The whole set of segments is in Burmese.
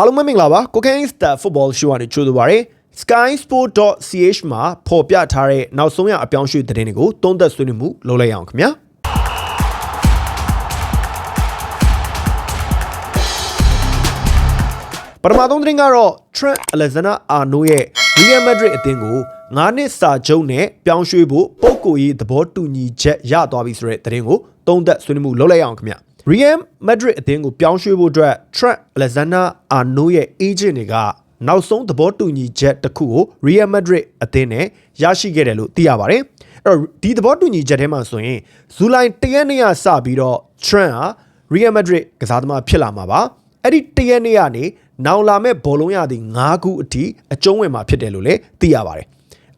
အားလုံးပဲမင်္ဂလာပါ Cocaine Star Football Show ကနေကြိုဆိုပါရစေ skysport.ch မှာပေါ်ပြထားတဲ့နောက်ဆုံးရအပြောင်းအရွှေ့သတင်းတွေကိုသုံးသပ်ဆွေးနွေးမှုလုပ်လိုက်အောင်ခင်ဗျာပထမဆုံးသတင်းကတော့ Trent Alexander-Arnold ရဲ့ Real Madrid အသင်းကို9နှစ်စာချုပ်နဲ့ပြောင်းရွှေ့ဖို့ပုံကိုရေးသဘောတူညီချက်ရသွားပြီဆိုတဲ့သတင်းကိုသုံးသပ်ဆွေးနွေးမှုလုပ်လိုက်အောင်ခင်ဗျာ Real Madrid အသင်းကိုပြောင်းရွှေ့ဖို့အတွက် Trent Alexander-Arnold ရဲ့ agent တွေကနောက်ဆုံးသဘောတူညီချက်တစ်ခုကို Real Madrid အသင်းနဲ့ရရှိခဲ့တယ်လို့သိရပါတယ်အဲ့တော့ဒီသဘောတူညီချက်ထဲမှာဆိုရင်ဇူလိုင်၁ရက်နေ့ကစပြီးတော့ Trent ဟာ Real Madrid ကစားသမားဖြစ်လာမှာပါအဲ့ဒီ၁ရက်နေ့ကနေနောင်လာမဲ့ဘောလုံးရသည်၅ခုအထိအကျုံးဝင်မှာဖြစ်တယ်လို့လည်းသိရပါတယ်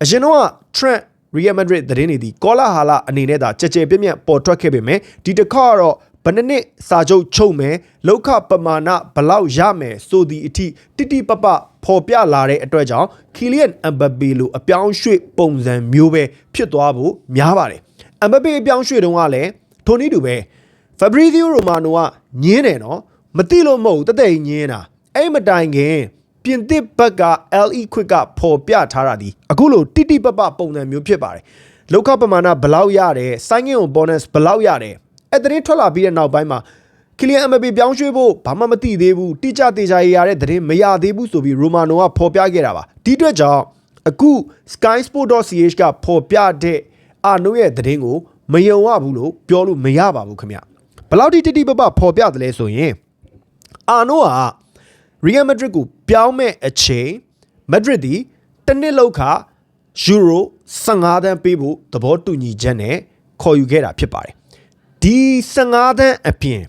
အရင်တော့က Trent Real Madrid သတင်းတွေဒီကောလာဟာလာအနေနဲ့သာကြကြပြည့်ပြည့်ပေါ်ထွက်ခဲ့ပေမဲ့ဒီတစ်ခါကတော့ ဘယ်နှစ်နှစ်စာချုပ်ချုပ်မယ်လောက်ခပမာဏဘလောက်ရမယ်ဆိုသည့်အထိတိတိပပပေါ်ပြလာတဲ့အတွက်ကြောင့် Kylian Mbappe လိုအပြောင်းရွှေ့ပုံစံမျိုးပဲဖြစ်သွားဖို့များပါတယ် Mbappe အပြောင်းရွှေ့တုန်းကလည်းထိုနည်းတူပဲ Fabrizio Romano ကညင်းတယ်နော်မသိလို့မဟုတ်ဘူးတသက်ကြီးညင်းတာအဲ့မတိုင်ခင်ပြင်သစ်ဘက်က LE Quick ကပေါ်ပြထားတာဒီအခုလိုတိတိပပပုံစံမျိုးဖြစ်ပါတယ်လောက်ခပမာဏဘလောက်ရတယ်စိုင်းငင်ကို bonus ဘလောက်ရတယ် အဲ့သတင်းထွက်လာပြီးတဲ့နောက်ပိုင်းမှာကီလီယန်အမ်ဘပေပြောင်းရွှေ့ဖို့ဘာမှမသိသေးဘူးတိကျတေချာရရတဲ့သတင်းမရသေးဘူးဆိုပြီးရိုမာနိုကဖော်ပြခဲ့တာပါဒီအတွက်ကြောင့်အခု skysport.ch ကဖော်ပြတဲ့အာနိုရဲ့သတင်းကိုမယုံရဘူးလို့ပြောလို့မရပါဘူးခင်ဗျဘလောက်တိတိတိပပဖော်ပြတယ်လဲဆိုရင်အာနိုက Real Madrid ကိုပြောင်းမဲ့အချိန်မက်ဒရစ်ဒီတစ်နှစ်လောက်ခယူရို15သန်းပေးဖို့သဘောတူညီချက်နဲ့ခေါ်ယူခဲ့တာဖြစ်ပါတယ် ဒီ15သန်းအပြင်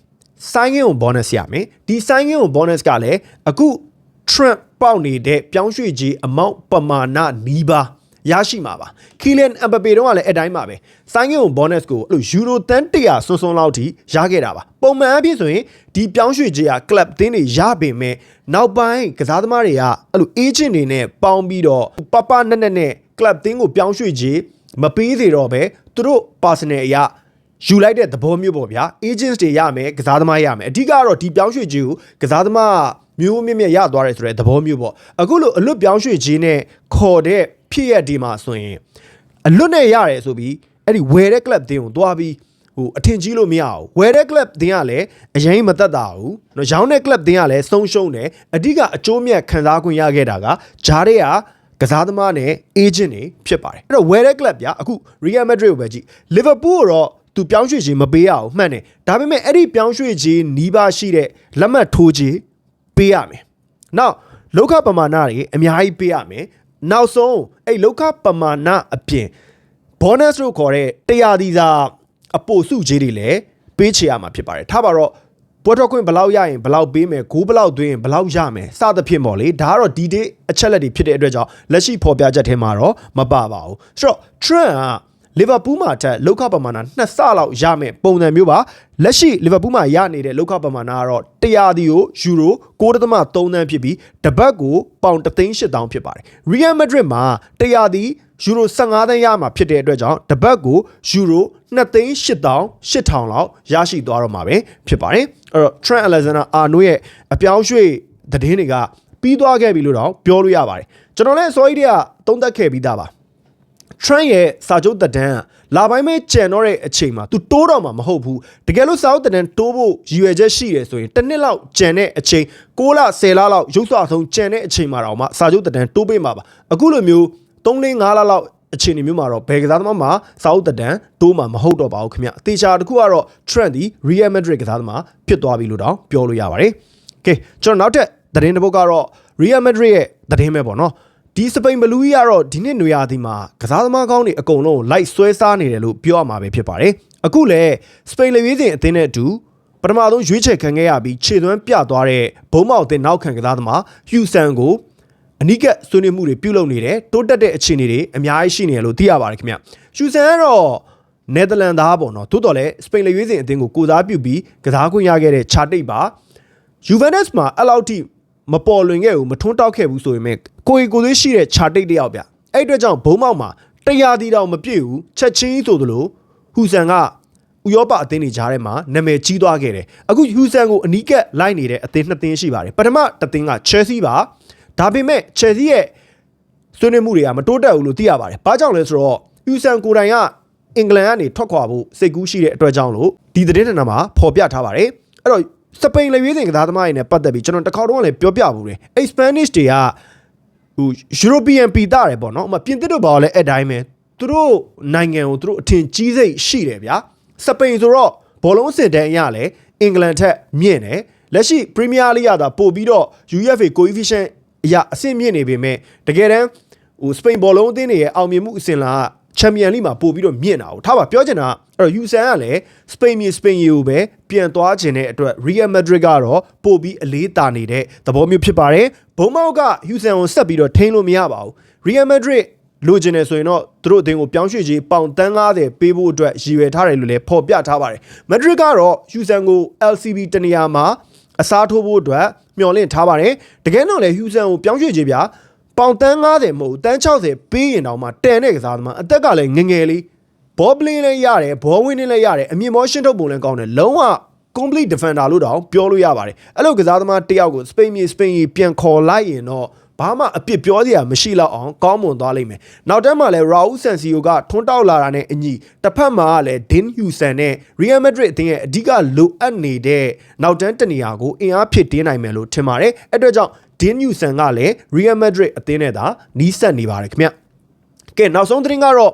ဆိုင်းငင်းကို bonus ရမယ်ဒီဆိုင်းငင်းကို bonus ကလည်းအခု Trump ပေါက်နေတဲ့ပြောင်းရွှေ့ကြီးအမောက်ပမာဏနီးပါးရရှိမှာပါကီလန်အမ်ဘပေတော့ကလည်းအတိုင်းပါပဲဆိုင်းငင်းကို bonus ကိုအဲ့လိုယူရိုတန်း100စွန်းစွန်းလောက်ထိရခဲ့တာပါပုံမှန်အဖြစ်ဆိုရင်ဒီပြောင်းရွှေ့ကြီးက club တင်းတွေရပေမဲ့နောက်ပိုင်းကစားသမားတွေကအဲ့လို agent တွေနဲ့ပေါင်းပြီးတော့ပပနက်နက်နဲ့ club တင်းကိုပြောင်းရွှေ့ကြီးမပေးသေးတော့ပဲသူတို့ personal အရာ ယူလိုက်တဲ့သဘောမျိုးပေါ့ဗျာ agents တွေရမယ်ကစားသမားရမယ်အဓိကတော့ဒီပြောင်းရွှေ့ခြင်းကိုကစားသမားမျိုးမြင့်မြတ်ရသွားတယ်ဆိုတဲ့သဘောမျိုးပေါ့အခုလိုအလွတ်ပြောင်းရွှေ့ခြင်းနဲ့ခေါ်တဲ့ဖြစ်ရဒီမှာဆိုရင်အလွတ်နဲ့ရတယ်ဆိုပြီးအဲ့ဒီဝယ်တဲ့ club တင်းကိုသွားပြီးဟိုအထင်ကြီးလို့မရဘူးဝယ်တဲ့ club တင်းကလည်းအရင်မသက်တာဘူးเนาะရောင်းတဲ့ club တင်းကလည်းဆုံးရှုံးတယ်အဓိကအကျိုးမြတ်ခံစား권ရခဲ့တာကဂျားတွေကကစားသမားနဲ့ agent တွေဖြစ်ပါတယ်အဲ့တော့ဝယ်တဲ့ club ပြအခု Real Madrid ကိုပဲကြည့် Liverpool ကိုတော့ သူပြောင်းရွှေ့ခြင်းမပေးရအောင်မှန်တယ်ဒါပေမဲ့အဲ့ဒီပြောင်းရွှေ့ခြင်းနီးပါးရှိတဲ့လက်မှတ်ထိုးခြင်းပေးရမယ်နောက်လောက်ခပမာဏတွေအများကြီးပေးရမယ်နောက်ဆုံးအဲ့လောက်ခပမာဏအပြင် bonus လို့ခေါ်တဲ့တရားဒီစာအပိုစုကြီးတွေလည်းပေးချေရမှာဖြစ်ပါတယ်ထားပါတော့ပွဲတော်ခွင့်ဘယ်လောက်ရရင်ဘယ်လောက်ပေးမယ်ဂိုးဘယ်လောက်သွင်းရင်ဘယ်လောက်ရမယ်စသဖြင့်ပေါ့လေဒါကတော့ဒီဒေးအချက်လက်တွေဖြစ်တဲ့အတွက်ကြောင့်လက်ရှိဖော်ပြချက်ထဲမှာတော့မပါပါဘူးဆိုတော့ trend က လီဗာပူးမှာတက်လောက်ခပမာဏ2ဆလောက်ရမယ်ပုံစံမျိုးပါလက်ရှိလီဗာပူးမှာရနေတဲ့လောက်ခပမာဏကတော့100ဒီကိုယူရို9.3သန်းဖြစ်ပြီးတပတ်ကိုပေါင်3သိန်း8000ဖြစ်ပါတယ်ရီယယ်မက်ဒရစ်မှာ100ဒီယူရို15သန်းရမှာဖြစ်တဲ့အတွက်ကြောင့်တပတ်ကိုယူရို2သိန်း8000 8000လောက်ရရှိသွားတော့မှာပဲဖြစ်ပါတယ်အဲ့တော့ Trent Alexander-Arnold ရဲ့အပြောင်းရွှေ့သတင်းတွေကပြီးသွားခဲ့ပြီလို့တော့ပြောလို့ရပါတယ်ကျွန်တော်လည်းအစောကြီးတည်းကသုံးသပ်ခဲ့ပြီးသားပါ Trent ရဲ့စာချုပ်တက်တန်းလာပိုင်းမဲ့ကြံတော့တဲ့အချိန်မှာ तू တိုးတော့မှာမဟုတ်ဘူးတကယ်လို့စာချုပ်တက်တန်းတိုးဖို့ရည်ရွယ်ချက်ရှိတယ်ဆိုရင်တစ်နှစ်လောက်ကြံတဲ့အချိန်6လ10လလောက်ရုပ်စွာဆုံးကြံတဲ့အချိန်မှာတော့မှစာချုပ်တက်တန်းတိုးပေးမှာပါအခုလိုမျိုး3လ5လလောက်အချိန်ဒီမျိုးမှာတော့ဘယ်ကစားသမားမှစာအုပ်တက်တန်းတိုးမှာမဟုတ်တော့ပါဘူးခင်ဗျအသေးချာတစ်ခုကတော့ Trent ဒီ Real Madrid ကစားသမားဖြစ်သွားပြီလို့တော့ပြောလို့ရပါတယ်။ Okay ကျွန်တော်နောက်ထပ်သတင်းတစ်ပုဒ်ကတော့ Real Madrid ရဲ့သတင်းပဲပေါ့နော် ဒီစပိန်ဘလူးကြီးကတော့ဒီနှစ်နွေရာသီမှာကစားသမားကောင်းတွေအကုန်လုံးလိုက်ဆွဲစားနေတယ်လို့ပြောရမှာပဲဖြစ်ပါတယ်။အခုလည်းစပိန်လေရွေးစဉ်အသင်းနဲ့အတူပထမဆုံးရွေးချယ်ခံခဲ့ရပြီးခြေသွမ်းပြသွားတဲ့ဘုံမောက်အသင်းနောက်ခံကစားသမားဟျူဆန်ကိုအနိကဆွေးနွေးမှုတွေပြုလုပ်နေတယ်တိုးတက်တဲ့အခြေအနေတွေအများကြီးရှိနေတယ်လို့သိရပါတယ်ခင်ဗျ။ဟျူဆန်ကတော့နယ်သာလန်သားပေါ့နော်တိုးတော်လည်းစပိန်လေရွေးစဉ်အသင်းကိုကိုစားပြုပြီးကစားခွင့်ရခဲ့တဲ့ချာတိတ်ပါယူဗန်နက်စ်မှာအဲ့လောက်ထိ မပေါ်လွင်ခဲ့ဘူးမထွန်းတောက်ခဲ့ဘူးဆိုပေမဲ့ကိုရီကိုသွေးရှိတဲ့ခြာတိတ်တယောက်ဗျအဲ့အတွက်ကြောင့်ဘုံမောက်မှာတရားတီတောင်မပြည့်ဘူးချက်ချင်းဆိုသလိုဟူဆန်ကဥရောပအသင်းတွေကြားထဲမှာနာမည်ကြီးသွားခဲ့တယ်အခုဟူဆန်ကိုအနီးကပ်လိုက်နေတဲ့အသင်းနှစ်သင်းရှိပါတယ်ပထမတစ်သင်းက Chelsea ပါဒါပေမဲ့ Chelsea ရဲ့ဆွေးနွေးမှုတွေကမတိုးတက်ဘူးလို့သိရပါတယ်ဘာကြောင့်လဲဆိုတော့ဟူဆန်ကိုယ်တိုင်ကအင်္ဂလန်ကနေထွက်ခွာဖို့စိတ်ကူးရှိတဲ့အတွက်ကြောင့်လို့ဒီသတင်းဌာနမှာဖော်ပြထားပါတယ်အဲ့တော့ စပိန်လေရွေးစင်ကစားသမားတွေနဲ့ပတ်သက်ပြီးကျွန်တော်တစ်ခေါက်တော့လည်းပြောပြဘူးတယ်အဲ့ Spanish တွေကဟို European ပီတာတယ်ပေါ့နော်ဥပမာပြင်သစ်တို့ဘာလို့လဲအဲ့တိုင်းပဲသူတို့နိုင်ငံကိုသူတို့အထင်ကြီးစိတ်ရှိတယ်ဗျာစပိန်ဆိုတော့ဘောလုံးစင်တန်းအရလဲအင်္ဂလန်ထက်မြင့်တယ်လက်ရှိ Premier League ကသာပို့ပြီးတော့ UEFA coefficient အရအဆင့်မြင့်နေပေမဲ့တကယ်တမ်းဟိုစပိန်ဘောလုံးအသင်းတွေရဲ့အောင်မြင်မှုအစဉ်လာက ချန်ပီယံလိမှာပို့ပြီးတော့မြင့်တာကိုထားပါပြောချင်တာကအဲ့တော့ယူဆန်ကလည်းစပိန်မြေစပိန်ရီကိုပဲပြန်သွားခြင်းတဲ့အတွက် Real Madrid ကတော့ပို့ပြီးအလေးတာနေတဲ့သဘောမျိုးဖြစ်ပါတယ်ဘုံမောက်ကယူဆန်ကိုဆက်ပြီးတော့ထိန်းလို့မရပါဘူး Real Madrid လိုချင်တယ်ဆိုရင်တော့သူတို့အသင်းကိုပြောင်းရွှေ့ခြင်းပေါင်တန်း90ပေးဖို့အတွက်ရည်ရွယ်ထားတယ်လို့လည်းဖော်ပြထားပါတယ်မက်ဒရစ်ကတော့ယူဆန်ကို LCB တနေရာမှာအစားထိုးဖို့အတွက်မျှော်လင့်ထားပါတယ်တကယ်တော့လေဟျူဆန်ကိုပြောင်းရွှေ့ခြင်းဗျာ ပေါင်တန်း90မဟုတ်ဘူးတန်း60ပေးရင်တောင်မှတန်တဲ့ကစားသမားအသက်ကလည်းငယ်ငယ်လေးဘောပလင်းလည်းရတယ်ဘောဝင်းလည်းရတယ်အမြင့်မောရှင်းထုတ်ပုံလည်းကောင်းတယ်လုံးဝ complete defender လို့တောင်ပြောလို့ရပါတယ်အဲ့လိုကစားသမားတစ်ယောက်ကိုစပိန်မြေစပိန်ကြီးပြန်ခေါ်လိုက်ရင်တော့ဘာမှအပြစ်ပြောစရာမရှိတော့အောင်ကောင်းမွန်သွားလိမ့်မယ်နောက်တန်းမှာလည်း Raul Sancio ကထွန်းတောက်လာတာနဲ့အညီတစ်ဖက်မှာလည်း Dean Huijsen နဲ့ Real Madrid အသင်းရဲ့အဓိကလိုအပ်နေတဲ့နောက်တန်းတနေရာကိုအင်အားဖြစ်တင်းနိုင်မယ်လို့ထင်ပါတယ်အဲ့အတွက်ကြောင့် Dean Huijsen ကလည်း Real Madrid အသင်းနဲ့သာနီးစပ်နေပါတယ်ခင်ဗျကဲနောက်ဆုံးသတင်းကတော့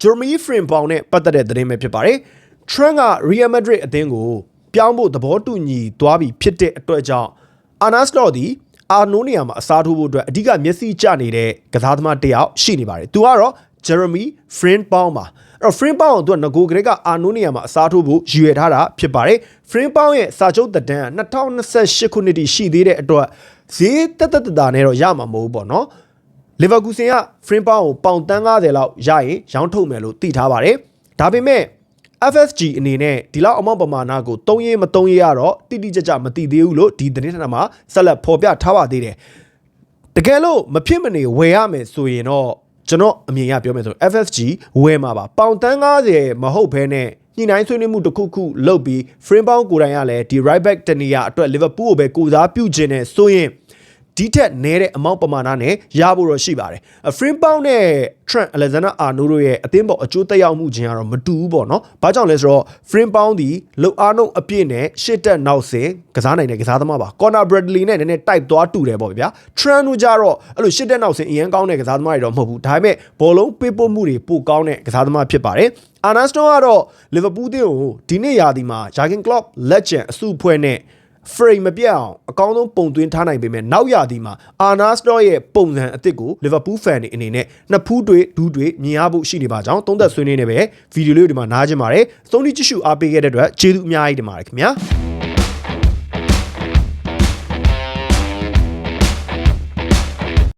Jeremy Frimpong နဲ့ပတ်သက်တဲ့သတင်းပဲဖြစ်ပါတယ် Trent က Real Madrid အသင်းကိုပြောင်းဖို့သဘောတူညီသွားပြီဖြစ်တဲ့အတွက်ကြောင့် Arnas Slot ဒီ အာနိုးနေရာမှာအစားထိုးဖို့အတွက်အဓိကမျက်စိကျနေတဲ့ကစားသမားတစ်ယောက်ရှိနေပါတယ်။သူကတော့ Jeremy Frimpong ပါ။အဲ့တော့ Frimpong ကိုသူကငကိုကလေးကအာနိုးနေရာမှာအစားထိုးဖို့ရည်ရွယ်ထားတာဖြစ်ပါတယ်။ Frimpong ရဲ့စာချုပ်သက်တမ်းက2028ခုနှစ်ထိရှိသေးတဲ့အတွက်ဈေးတက်တက်တတာနဲ့တော့ရမှာမဟုတ်ဘူးပေါ့နော်။လီဗာပူးဆင်ကဖရင်ပေါင်ကိုပေါင်တန်း90လောက်ရရင်ရောင်းထုတ်မယ်လို့သိထားပါတယ်။ဒါပေမဲ့ FSG အနေနဲ့ဒီလောက်အမောင့်ပမာဏကိုတုံးရင်မတုံးရရတော့တိတိကျကျမသိသေးဘူးလို့ဒီသတင်းဌာနမှာဆက်လက်ဖော်ပြထားပါသေးတယ်။တကယ်လို့မဖြစ်မနေဝယ်ရမယ်ဆိုရင်တော့ကျွန်တော်အမြင်ရပြောမယ်ဆိုရင် FSG ဝယ်မှာပါပေါင်တန်း90မဟုတ်ဘဲနဲ့ညှိနှိုင်းဆွေးနွေးမှုတစ်ခုခုလုပ်ပြီး frame bound ကိုယ်တိုင်ကလည်းဒီ right back တနေရအတွက် Liverpool ကိုပဲကိုစားပြုခြင်းနဲ့ဆိုရင် ဒီထက်နည်းတဲ့အမောင့်ပမာဏနဲ့ရဖို့တော့ရှိပါတယ်။ frame bound နဲ့ Trent Alexander Arnold တို့ရဲ့အသင်းပေါ်အကျိုးသက်ရောက်မှုချင်းကတော့မတူဘူးပေါ့နော်။ဘာကြောင့်လဲဆိုတော့ frame bound ဒီလုံအားနှုံအပြည့်နဲ့ရှစ်တက်နောက်ဆင်ကစားနိုင်တဲ့ကစားသမားပါ။ Conor Bradley နဲ့နည်းနည်းတိုက်သွားတူတယ်ပေါ့ဗျာ။ Trent တို့ကြတော့အဲ့လိုရှစ်တက်နောက်ဆင်အရင်ကောင်းတဲ့ကစားသမားတွေတော့မဟုတ်ဘူး။ဒါပေမဲ့ဘောလုံးပေးပို့မှုတွေပိုကောင်းတဲ့ကစားသမားဖြစ်ပါတယ်။ Armstrong ကတော့ Liverpool တင်းကိုဒီနေ့ရာသီမှာ Jurgen Klopp လက်ကျန်အစုအဖွဲ့နဲ့ frame မပြတ်အောင်အကောင်းဆုံးပုံသွင်းထားနိုင်ပေမဲ့နောက်ရာသီမှာအာနာစတော့ရဲ့ပုံစံအသစ်ကို Liverpool fan တွေအနေနဲ့နှစ်ဖူးတွေဒူးတွေမြင်ရဖို့ရှိနေပါကြောင်းသုံးသက်ဆွေးနွေးနေပဲဗီဒီယိုလေးကိုဒီမှာနားကျင်ပါတယ်။သုံးတိကြည့်ရှုအားပေးခဲ့တဲ့အတွက်ကျေးဇူးအများကြီးတင်ပါတယ်ခင်ဗျာ။